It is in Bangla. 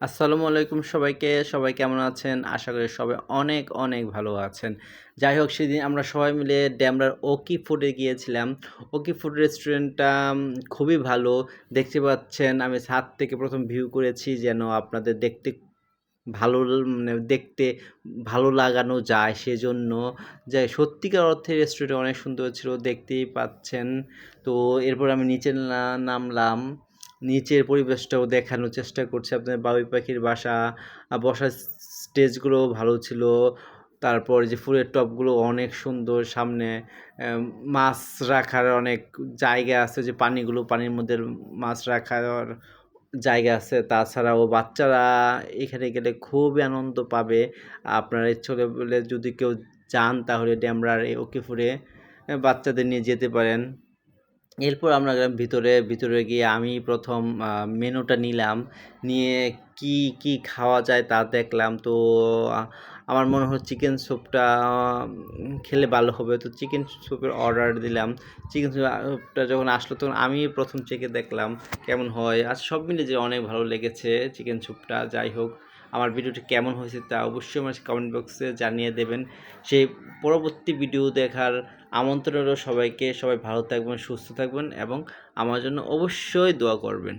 আসসালামু আলাইকুম সবাইকে, সবাই কেমন আছেন? আশা করি সবাই অনেক অনেক ভালো আছেন। যাই হোক, সেদিন আমরা সবাই মিলে ড্যামরার ওকি ফুডে গিয়েছিলাম। ওকি ফুড রেস্টুরেন্টটা খুবই ভালো। দেখতে পাচ্ছেন, আমি ছাদ থেকে প্রথম ভিউ করেছি যেন আপনাদের দেখতে ভালো মানে দেখতে ভালো লাগানো যায় সেজন্য। যে সত্যিকার অর্থে রেস্টুরেন্ট অনেক সুন্দর ছিল, দেখতেই পাচ্ছেন। তো এরপর আমি নিচে নামলাম। নিচের পরিবেশটাও দেখানোর চেষ্টা করছি। আপনার বাবুই পাখির বাসা বসার স্টেজগুলো ভালো ছিল। তারপর যে ফুলের টবগুলো অনেক সুন্দর সামনে মাছ রাখার অনেক জায়গা আছে। যে পানিগুলো পানির মধ্যে মাছ রাখার জায়গা আছে। তাছাড়াও বাচ্চারা এখানে গেলে খুবই আনন্দ পাবে। আপনার ইচ্ছে বলে যদি কেউ যান তাহলে ড্যামরার ওকিপুরে আহ, বাচ্চাদের নিয়ে যেতে পারেন। এরপর আমরা গেলাম ভিতরে ভিতরে গিয়ে আমি প্রথম মেনুটা নিলাম। নিয়ে কি কি খাওয়া যায় তা দেখলাম। তো আমার মনে হয় চিকেন স্যুপটা খেলে ভালো হবে। তো চিকেন স্যুপের অর্ডার দিলাম। চিকেন স্যুপটা যখন আসলো তখন আমি প্রথম চেকে দেখলাম কেমন হয়। আর সব মিলে যে অনেক ভালো লেগেছে চিকেন স্যুপটা। যাই হোক আমার ভিডিওটি কেমন হয়েছে তা অবশ্যই আমার কমেন্ট বক্সে জানিয়ে দেবেন। সেই পরবর্তী ভিডিও দেখার আমন্ত্রণ সবাইকে সবাই ভালো থাকবেন, সুস্থ থাকবেন এবং আমার জন্য অবশ্যই দোয়া করবেন।